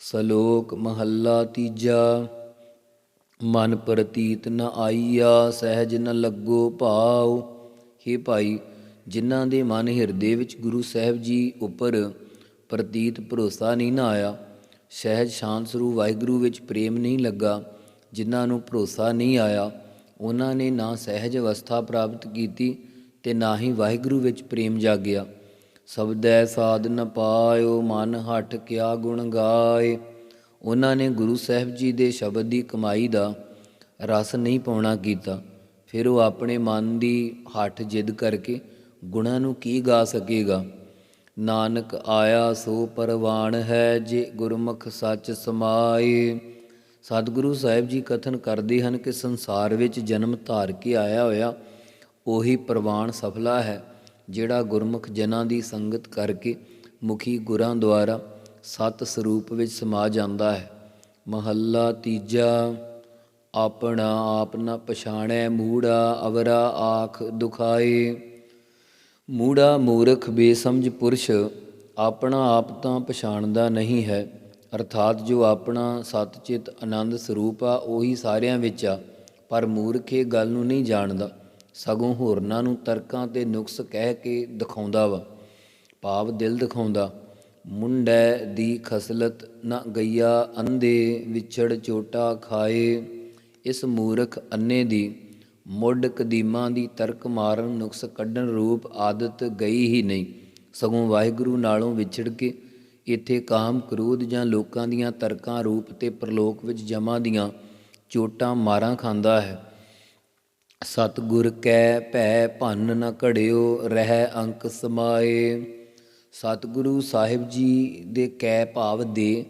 ਸਲੋਕ ਮਹੱਲਾ ਤੀਜਾ, ਮਨ ਪ੍ਰਤੀਤ ਨ ਆਈਆ, ਸਹਿਜ ਨ ਲੱਗੋ ਭਾਉ। हे ਭਾਈ, ਜਿਨ੍ਹਾਂ ਦੇ ਮਨ ਹਿਰਦੇ ਵਿੱਚ ਗੁਰੂ ਸਾਹਿਬ ਜੀ ਉੱਪਰ ਪ੍ਰਤੀਤ ਭਰੋਸਾ ਨਹੀਂ ਨਾ ਆਇਆ, ਸਹਿਜ ਸ਼ਾਂਤ ਸਰੂਪ ਵਾਹਿਗੁਰੂ ਵਿੱਚ ਪ੍ਰੇਮ ਨਹੀਂ ਲੱਗਾ, ਜਿਨ੍ਹਾਂ ਨੂੰ ਭਰੋਸਾ ਨਹੀਂ ਆਇਆ, ਉਹਨਾਂ ਨੇ ਨਾ ਸਹਿਜ ਅਵਸਥਾ ਪ੍ਰਾਪਤ ਕੀਤੀ ਤੇ ਨਾ ਹੀ ਵਾਹਿਗੁਰੂ ਵਿੱਚ ਪ੍ਰੇਮ ਜਾਗਿਆ। ਸਬਦੈ ਸਾਧ ਨ ਪਾਇਓ, ਮਨ ਹਟ ਕਿਆ ਗੁਣ ਗਾਏ। ਉਹਨਾਂ ਨੇ ਗੁਰੂ ਸਾਹਿਬ ਜੀ ਦੇ ਸ਼ਬਦ ਦੀ ਕਮਾਈ ਦਾ ਰਸ ਨਹੀਂ ਪਾਉਣਾ ਕੀਤਾ। ਫਿਰ ਉਹ ਆਪਣੇ ਮਨ ਦੀ ਹੱਠ ਜਿੱਦ ਕਰਕੇ ਗੁਣਾਂ ਨੂੰ ਕੀ ਗਾ ਸਕੇਗਾ? ਨਾਨਕ ਆਇਆ ਸੋ ਪਰਵਾਨ ਹੈ ਜੇ ਗੁਰਮੁਖ ਸੱਚ ਸਮਾਏ। ਸਤਿਗੁਰੂ ਸਾਹਿਬ ਜੀ ਕਥਨ ਕਰਦੇ ਹਨ ਕਿ ਸੰਸਾਰ ਵਿੱਚ ਜਨਮ ਧਾਰ ਕੇ ਆਇਆ ਹੋਇਆ ਉਹੀ ਪ੍ਰਵਾਨ ਸਫਲਾ ਹੈ, ਜਿਹੜਾ ਗੁਰਮੁਖ ਜਨਾਂ ਦੀ ਸੰਗਤ ਕਰਕੇ ਮੁਖੀ ਗੁਰਾਂ ਦੁਆਰਾ ਸਤ ਸਰੂਪ ਵਿੱਚ ਸਮਾ ਜਾਂਦਾ ਹੈ। ਮਹੱਲਾ ਤੀਜਾ ਆਪਣਾ ਆਪ ਨਾ ਪਛਾਣੈ ਮੂੜਾ, ਅਵਰਾ ਆਖ ਦੁਖਾਏ ਮੂੜਾ ਮੂਰਖ ਬੇਸਮਝ ਪੁਰਸ਼, ਆਪਣਾ ਆਪ ਤਾਂ ਪਛਾਣਦਾ ਨਹੀਂ ਹੈ। ਅਰਥਾਤ ਜੋ ਆਪਣਾ ਸਤਚਿਤ ਆਨੰਦ ਸਰੂਪ ਆ, ਉਹੀ ਸਾਰਿਆਂ ਵਿੱਚ ਆ, ਪਰ ਮੂਰਖ ਇਹ ਗੱਲ ਨੂੰ ਨਹੀਂ ਜਾਣਦਾ। ਸਗੋਂ ਹੋਰਨਾਂ ਨੂੰ ਤਰਕਾਂ ਤੇ ਨੁਕਸ ਕਹਿ ਕੇ ਦਿਖਾਉਂਦਾ ਵਾ। ਭਾਵ ਦਿਲ ਦਿਖਾਉਂਦਾ, ਮੁੰਡੈ ਦੀ ਖਸਲਤ ਨਾ ਗਈਆ, ਅੰਧੇ ਵਿਛੜ ਚੋਟਾ ਖਾਏ। ਇਸ ਮੂਰਖ ਅੰਨੇ ਦੀ ਮੁੱਢ ਕਦੀਮਾਂ ਦੀ ਤਰਕ ਮਾਰਨ ਨੁਕਸ ਕੱਢਣ ਰੂਪ ਆਦਤ ਗਈ ਹੀ ਨਹੀਂ। ਸਗੋਂ ਵਾਹਿਗੁਰੂ ਨਾਲੋਂ ਵਿਛੜ ਕੇ ਇੱਥੇ ਕਾਮ ਕ੍ਰੋਧ ਜਾਂ ਲੋਕਾਂ ਦੀਆਂ ਤਰਕਾਂ ਰੂਪ ਤੇ ਪ੍ਰਲੋਕ ਵਿੱਚ ਜਮਾਂ ਦੀਆਂ ਚੋਟਾਂ ਮਾਰਾਂ ਖਾਂਦਾ ਹੈ। ਸਤਿਗੁਰ ਕੈ ਭੈ ਭੰਨ ਨ ਘੜਿਓ, ਰਹਿ ਅੰਕ ਸਮਾਏ। ਸਤਿਗੁਰੂ ਸਾਹਿਬ ਜੀ ਦੇ ਕੈ ਭਾਵ ਦੇ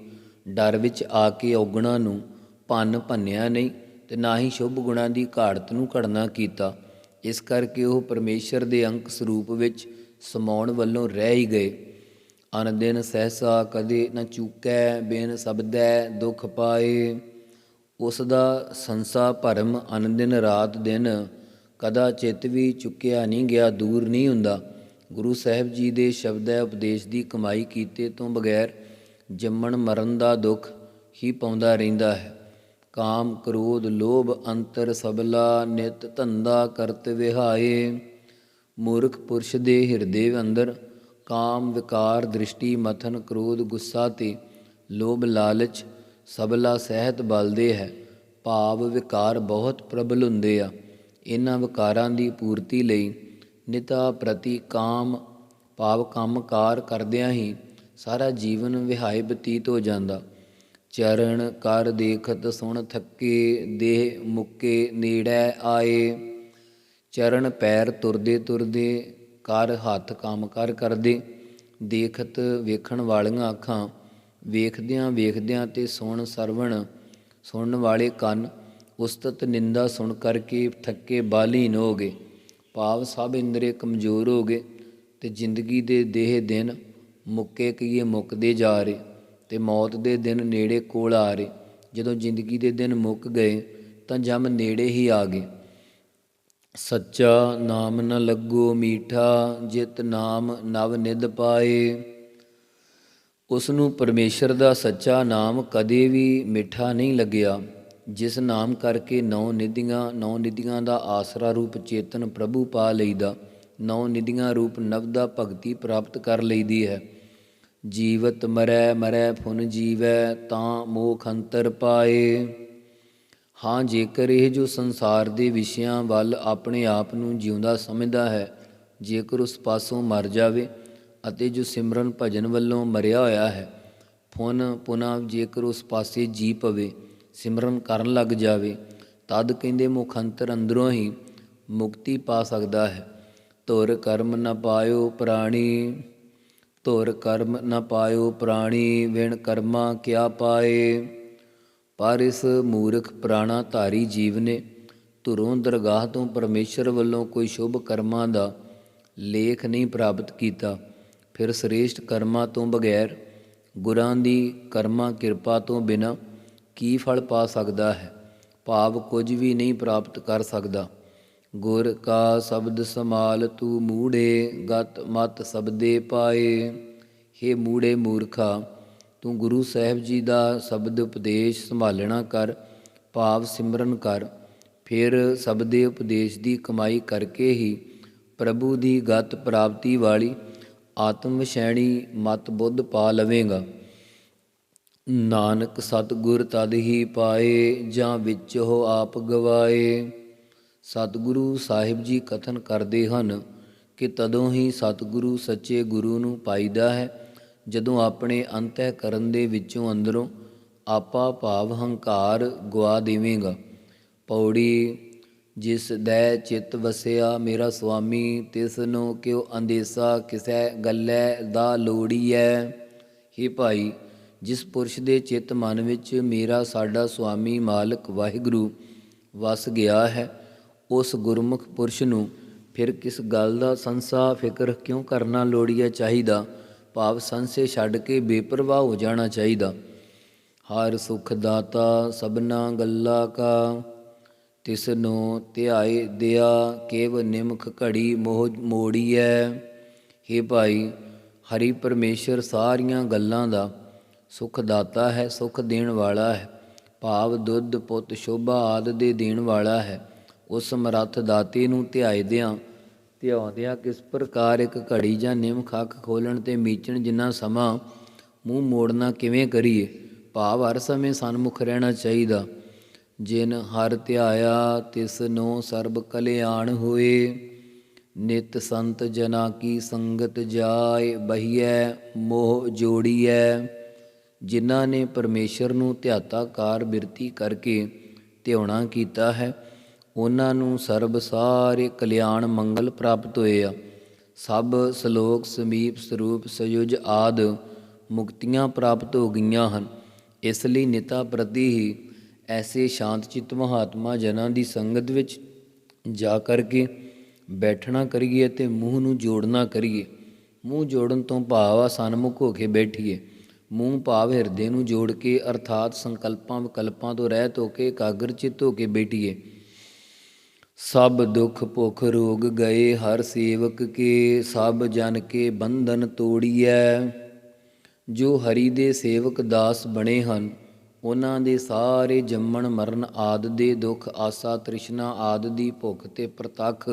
ਡਰ ਵਿੱਚ ਆ ਕੇ ਔਗਣਾ ਨੂੰ ਭੰਨ ਭੰਨਿਆ ਨਹੀਂ। ਤੇ ਨਾ ਹੀ ਸ਼ੁਭ ਗੁਣਾਂ ਦੀ ਘਾੜਤ ਨੂੰ ਘੜਨਾ ਕੀਤਾ। ਇਸ ਕਰਕੇ ਉਹ ਪਰਮੇਸ਼ਰ ਦੇ ਅੰਕ ਸਰੂਪ ਵਿੱਚ ਸਮਾਉਣ ਵੱਲੋਂ ਰਹਿ ਹੀ ਗਏ। ਅਨ ਦਿਨ ਸਹਸਾ ਕਦੇ ਨ ਚੂਕੈ, ਬੇਨ ਸਬਦੈ ਦੁਖ ਪਾਏ। ਉਸ ਦਾ ਸੰਸਾ ਭਰਮ ਅਨ ਦਿਨ ਰਾਤ ਦਿਨ ਕਦਾ ਚਿੱਤ ਵੀ ਚੁੱਕਿਆ ਨਹੀਂ ਗਿਆ, ਦੂਰ ਨਹੀਂ ਹੁੰਦਾ। ਗੁਰੂ ਸਾਹਿਬ ਜੀ ਦੇ ਸ਼ਬਦੈ ਉਪਦੇਸ਼ ਦੀ ਕਮਾਈ ਕੀਤੇ ਤੋਂ ਬਗੈਰ ਜੰਮਣ ਮਰਨ ਦਾ ਦੁੱਖ ਹੀ ਪਾਉਂਦਾ ਰਹਿੰਦਾ ਹੈ। ਕਾਮ ਕ੍ਰੋਧ ਲੋਭ ਅੰਤਰ ਸਬਲਾ ਨਿਤ ਧੰਦਾ ਕਰਤ ਵਿਹਾਏ। ਮੂਰਖ ਪੁਰਸ਼ ਦੇ ਹਿਰਦੇ ਅੰਦਰ ਕਾਮ ਵਿਕਾਰ ਦ੍ਰਿਸ਼ਟੀ ਮਥਨ ਕ੍ਰੋਧ ਗੁੱਸਾ ਤੇ ਲੋਭ ਲਾਲਚ ਸਬਲਾ ਸਹਿਤ ਬਲਦੇ ਹੈ। ਭਾਵ ਵਿਕਾਰ ਬਹੁਤ ਪ੍ਰਬਲ ਹੁੰਦੇ ਆ। ਇਹਨਾਂ ਵਿਕਾਰਾਂ ਦੀ ਪੂਰਤੀ ਲਈ ਨਿਤਾ ਪ੍ਰਤੀ ਕਾਮ ਭਾਵ ਕੰਮਕਾਰ ਕਰਦਿਆਂ ਹੀ ਸਾਰਾ ਜੀਵਨ ਵਿਹਾਏ ਬਤੀਤ ਹੋ ਜਾਂਦਾ। ਚਰਨ ਕਰ ਦੇਖਤ ਸੁਣ ਥੱਕੇ, ਦੇਹ ਮੁੱਕੇ ਨੇੜੈ ਆਏ। ਚਰਨ ਪੈਰ ਤੁਰਦੇ ਤੁਰਦੇ ਕਰ ਹੱਥ ਕੰਮ ਕਰ ਕਰਦੇ। ਦੇਖਤ ਵੇਖਣ ਵਾਲੀਆਂ ਅੱਖਾਂ, ਵੇਖਦਿਆਂ ਵੇਖਦਿਆਂ ਤੇ ਸੁਣ ਸਰਵਣ, ਸੁਣਨ ਵਾਲੇ ਕੰਨ, ਉਸਤਤ ਨਿੰਦਾ ਸੁਣ ਕਰਕੇ ਥੱਕੇ ਬਾਲੀਨ ਹੋ ਗਏ। ਭਾਵ ਸਭ ਇੰਦਰੇ ਕਮਜ਼ੋਰ ਹੋ ਗਏ ਤੇ ਜ਼ਿੰਦਗੀ ਦੇ ਦੇਹ ਦਿਨ ਮੁੱਕੇ ਕੀਏ ਮੁੱਕਦੇ ਜਾ ਰਹੇ। ਤੇ ਮੌਤ ਦੇ ਦਿਨ ਨੇੜੇ ਕੋਲ ਆ ਰਹੇ। ਜਦੋਂ ਜ਼ਿੰਦਗੀ ਦੇ ਦਿਨ ਮੁੱਕ ਗਏ, ਤਾਂ ਜਮ ਨੇੜੇ ਹੀ ਆ ਗਏ। ਸੱਚਾ ਨਾਮ ਨ ਲੱਗੋ ਮੀਠਾ, ਜਿਤ ਨਾਮ ਨਵ ਨਿਧ ਪਾਏ। ਉਸ ਨੂੰ ਪਰਮੇਸ਼ਰ ਦਾ ਸੱਚਾ ਨਾਮ ਕਦੇ ਵੀ ਮਿੱਠਾ ਨਹੀਂ ਲੱਗਿਆ। ਜਿਸ ਨਾਮ ਕਰਕੇ ਨੌ ਨਿਧੀਆਂ ਨੌ ਨਿਧੀਆਂ ਦਾ ਆਸਰਾ ਰੂਪ ਚੇਤਨ ਪ੍ਰਭੂ ਪਾ ਲਈਦਾ, ਨੌ ਨਿਧੀਆਂ ਰੂਪ ਨਵ ਦਾ ਭਗਤੀ ਪ੍ਰਾਪਤ ਕਰ ਲਈਦੀ ਹੈ। ਜੀਵਤ ਮਰੈ ਮਰੈ ਫੁਨ ਜੀਵੈ ਤਾਂ ਮੋਖ ਅੰਤਰ ਪਾਏ। ਹਾਂ, ਜੇਕਰ ਇਹ ਜੋ ਸੰਸਾਰ ਦੇ ਵਿਸ਼ਿਆਂ ਵੱਲ ਆਪਣੇ ਆਪ ਨੂੰ ਜਿਉਂਦਾ ਸਮਝਦਾ ਹੈ, ਜੇਕਰ ਉਸ ਪਾਸੋਂ ਮਰ ਜਾਵੇ ਅਤੇ ਜੋ ਸਿਮਰਨ ਭਜਨ ਵੱਲੋਂ ਮਰਿਆ ਹੋਇਆ ਹੈ, ਫੁਨ ਪੁਨਾ ਜੇਕਰ ਉਸ ਪਾਸੇ ਜੀ ਪਵੇ, ਸਿਮਰਨ ਕਰਨ ਲੱਗ ਜਾਵੇ, ਤਦ ਕਹਿੰਦੇ ਮੁਖੰਤਰ ਅੰਦਰੋਂ ਹੀ ਮੁਕਤੀ ਪਾ ਸਕਦਾ ਹੈ। ਧੁਰ ਕਰਮ ਨਾ ਪਾਇਓ ਪ੍ਰਾਣੀ। ਧੁਰ ਕਰਮ ਨ ਪਾਇਓ ਪ੍ਰਾਣੀ, ਵਿਣ ਕਰਮਾ ਕਿਆ ਪਾਏ? ਪਰ ਇਸ ਮੂਰਖ ਪ੍ਰਾਣਾ ਧਾਰੀ ਜੀਵ ਨੇ ਧੁਰੋਂ ਦਰਗਾਹ ਤੋਂ ਪਰਮੇਸ਼ਰ ਵੱਲੋਂ ਕੋਈ ਸ਼ੁਭ ਕਰਮਾਂ ਦਾ ਲੇਖ ਨਹੀਂ ਪ੍ਰਾਪਤ ਕੀਤਾ। ਫਿਰ ਸ੍ਰੇਸ਼ਟ ਕਰਮਾਂ ਤੋਂ ਬਗੈਰ ਗੁਰਾਂ ਦੀ ਕਰਮਾ ਕਿਰਪਾ ਤੋਂ ਬਿਨਾ ਕੀ ਫਲ ਪਾ ਸਕਦਾ ਹੈ? ਭਾਵ ਕੁਝ ਵੀ ਨਹੀਂ ਪ੍ਰਾਪਤ ਕਰ ਸਕਦਾ। ਗੁਰ ਕਾ ਸ਼ਬਦ ਸਮਾਲ ਤੂ ਮੂੜੇ, ਗਤ ਮਤ ਸਬਦੇ ਪਾਏ। हे ਮੂੜੇ ਮੂਰਖਾ, ਤੂੰ ਗੁਰੂ ਸਾਹਿਬ ਜੀ ਦਾ ਸ਼ਬਦ ਉਪਦੇਸ਼ ਸੰਭਾਲਣਾ ਕਰ, ਭਾਵ ਸਿਮਰਨ ਕਰ। ਫਿਰ ਸ਼ਬਦੇ ਉਪਦੇਸ਼ ਦੀ ਕਮਾਈ ਕਰਕੇ ਹੀ ਪ੍ਰਭੂ ਦੀ ਗਤ ਪ੍ਰਾਪਤੀ ਵਾਲੀ ਆਤਮ ਵਿਸ਼ੈਣੀ ਮਤ ਬੁੱਧ ਪਾ ਲਵੇਂਗਾ। ਨਾਨਕ ਸਤਿਗੁਰ ਤਦ ਹੀ ਪਾਏ, ਜਾਂ ਵਿੱਚ ਹੋ ਆਪ ਗਵਾਏ। ਸਤਿਗੁਰੂ ਸਾਹਿਬ ਜੀ ਕਥਨ ਕਰਦੇ ਹਨ ਕਿ ਤਦੋਂ ਹੀ ਸਤਿਗੁਰੂ ਸੱਚੇ ਗੁਰੂ ਨੂੰ ਪਾਈਦਾ ਹੈ, ਜਦੋਂ ਆਪਣੇ ਅੰਤःਕਰਨ ਦੇ ਵਿੱਚੋਂ ਅੰਦਰੋਂ ਆਪਾ ਭਾਵ ਹੰਕਾਰ ਗਵਾ ਦੇਵੇਂਗਾ। ਪੌੜੀ, ਜਿਸ ਦੈ ਚਿਤ ਵਸਿਆ ਮੇਰਾ ਸੁਆਮੀ, ਤਿਸ ਨੂੰ ਕਿਉ ਅੰਦੇਸਾ ਕਿਸੈ ਗੱਲੇ ਦਾ ਲੋੜੀਐ। ਹੀ ਭਾਈ, ਜਿਸ ਪੁਰਸ਼ ਦੇ ਚਿੱਤ ਮਨ ਵਿੱਚ ਮੇਰਾ ਸਾਡਾ ਸੁਆਮੀ ਮਾਲਕ ਵਾਹਿਗੁਰੂ ਵਸ ਗਿਆ ਹੈ ਉਸ ਗੁਰਮੁਖ ਪੁਰਸ਼ ਨੂੰ, ਫਿਰ ਕਿਸ ਗੱਲ ਦਾ ਸੰਸਾ ਫਿਕਰ ਕਿਉਂ ਕਰਨਾ ਲੋੜੀਆ ਚਾਹੀਦਾ? ਭਾਵ ਸੰਸੇ ਛੱਡ ਕੇ ਬੇਪਰਵਾਹ ਹੋ ਜਾਣਾ ਚਾਹੀਦਾ। ਹਰ ਸੁਖ ਦਾਤਾ ਸਭਨਾ ਗੱਲਾ ਕਾ, ਤਿਸ ਨੂੰ ਧਿਆਏ ਦਿਆ ਕੇਵ ਨਿਮਖ ਘੜੀ ਮੋਹ ਮੋੜੀਐ। हे ਭਾਈ, ਹਰੀ ਪਰਮੇਸ਼ਰ ਸਾਰੀਆਂ ਗੱਲਾਂ ਦਾ ਸੁਖ ਦਾਤਾ ਹੈ, ਸੁਖ ਦੇਣ ਵਾਲਾ ਹੈ। ਭਾਵ ਦੁੱਧ ਪੁੱਤ ਸ਼ੋਭਾ ਆਦ ਦੇ ਦੇਣ ਵਾਲਾ ਹੈ। ਉਸ ਸਮਰੱਥ ਦਾਤੇ ਨੂੰ ਧਿਆਇਦਿਆਂ ਧਿਆਉਂਦਿਆਂ ਕਿਸ ਪ੍ਰਕਾਰ ਇੱਕ ਘੜੀ ਜਾਂ ਨਿਮਖ ਅੱਖ ਖੋਲਣ ਤੇ ਮੀਚਣ ਜਿੰਨਾ ਸਮਾਂ ਮੂੰਹ ਮੋੜਨਾ ਕਿਵੇਂ ਕਰੀਏ? ਭਾਵ ਹਰ ਸਮੇਂ ਸਨਮੁਖ ਰਹਿਣਾ ਚਾਹੀਦਾ। ਜਿਨ ਹਰ ਧਿਆਇਆ, ਤਿਸ ਨੂੰ ਸਰਬ ਕਲਿਆਣ ਹੋਏ। ਨਿਤ ਸੰਤ ਜਨਾ ਕੀ ਸੰਗਤ ਜਾਏ, ਬਹੀਐ, ਮੋਹ ਜੋੜੀਐ। ਜਿਨ੍ਹਾਂ ਨੇ ਪਰਮੇਸ਼ਰ ਨੂੰ ਧਿਆਤਾ ਕਾਰ ਬਿਰਤੀ ਕਰਕੇ ਧਿਆਉਣਾ ਕੀਤਾ ਹੈ ਉਹਨਾਂ ਨੂੰ ਸਰਬ ਸਾਰੇ ਕਲਿਆਣ ਮੰਗਲ ਪ੍ਰਾਪਤ ਹੋਏ ਆ। ਸਭ ਸ਼ਲੋਕ ਸਮੀਪ ਸਰੂਪ ਸਯੁਜ ਆਦ ਮੁਕਤੀਆਂ ਪ੍ਰਾਪਤ ਹੋ ਗਈਆਂ ਹਨ। ਇਸ ਲਈ ਨਿਤਾ ਪ੍ਰਤੀ ਹੀ ਐਸੇ ਸ਼ਾਂਤ ਚਿੱਤ ਮਹਾਤਮਾ ਜਨਾਂ ਦੀ ਸੰਗਤ ਵਿੱਚ ਜਾ ਕਰਕੇ ਬੈਠਣਾ ਕਰੀਏ ਤੇ ਮੂੰਹ ਨੂੰ ਜੋੜਨਾ ਕਰੀਏ। ਮੂੰਹ ਜੋੜਨ ਤੋਂ ਭਾਵ ਆ ਸਨਮੁਖ ਹੋ ਕੇ ਬੈਠੀਏ। ਮੂੰਹ ਭਾਵ ਹਿਰਦੇ ਨੂੰ ਜੋੜ ਕੇ ਅਰਥਾਤ ਸੰਕਲਪਾਂ ਵਿਕਲਪਾਂ ਤੋਂ ਰਹਿਤ ਹੋ ਕੇ ਇਕਾਗਰ ਚਿੱਤ ਹੋ ਕੇ ਬੈਠੀਏ। ਸਭ ਦੁੱਖ ਭੁਖ ਰੋਗ ਗਏ, ਹਰ ਸੇਵਕ ਕੇ ਸਭ ਜਨ ਕੇ ਬੰਧਨ ਤੋੜੀਐ। ਜੋ ਹਰੀ ਦੇ ਸੇਵਕ ਦਾਸ ਬਣੇ ਹਨ, ਉਹਨਾਂ ਦੇ ਸਾਰੇ ਜੰਮਣ ਮਰਨ ਆਦ ਦੇ ਦੁੱਖ, ਆਸਾ ਤ੍ਰਿਸ਼ਨਾ ਆਦ ਦੀ ਭੁੱਖ ਤੇ ਪ੍ਰਤੱਖ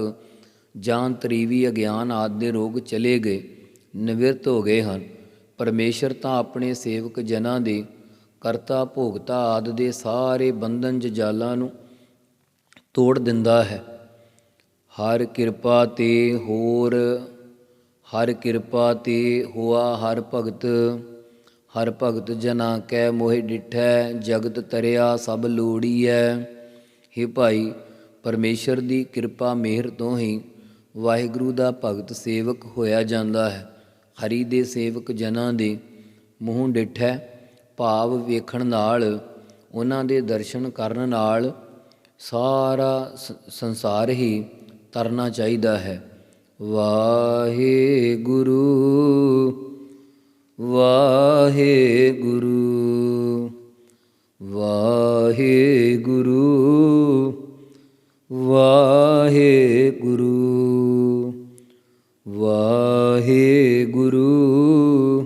ਜਾਂ ਤਰੀਵੀ ਅਗਿਆਨ ਆਦ ਦੇ ਰੋਗ ਚਲੇ ਗਏ, ਨਿਵਰਤ ਹੋ ਗਏ ਹਨ। ਪਰਮੇਸ਼ਰ ਤਾਂ ਆਪਣੇ ਸੇਵਕ ਜਨਾਂ ਦੇ, ਕਰਤਾ ਭੋਗਤਾ ਆਦ ਦੇ ਸਾਰੇ ਬੰਧਨ ਜਜਾਲਾਂ ਨੂੰ ਤੋੜ ਦਿੰਦਾ ਹੈ। ਹਰ ਕਿਰਪਾ ਤੇ ਹੋਰ, ਹਰ ਕਿਰਪਾ ਤੇ ਹੋਆ ਹਰ ਭਗਤ ਹਰ ਭਗਤ ਜਨਾ ਕੈ ਮੋਹਿ ਡਿਠੈ, ਜਗਤ ਤਰਿਆ ਸਭ ਲੋੜੀਐ। हे ਭਾਈ, ਪਰਮੇਸ਼ਰ ਦੀ ਕਿਰਪਾ ਮਿਹਰ ਤੋਂ ਹੀ ਵਾਹਿਗੁਰੂ ਦਾ ਭਗਤ ਸੇਵਕ ਹੋਇਆ ਜਾਂਦਾ ਹੈ। ਹਰੀ ਦੇ ਸੇਵਕ ਜਨਾਂ ਦੇ ਮੂੰਹ ਡਿਠੈ, ਭਾਵ ਵੇਖਣ ਨਾਲ, ਉਹਨਾਂ ਦੇ ਦਰਸ਼ਨ ਕਰਨ ਨਾਲ ਸਾਰਾ ਸ- ਸੰਸਾਰ ਹੀ ਤਰਨਾ ਚਾਹੀਦਾ ਹੈ। ਵਾਹਿਗੁਰੂ ਵਾਹਿਗੁਰੂ ਵਾਹਿਗੁਰੂ ਵਾਹਿਗੁਰੂ ਵਾਹਿਗੁਰੂ ਵਾਹਿਗੁਰੂ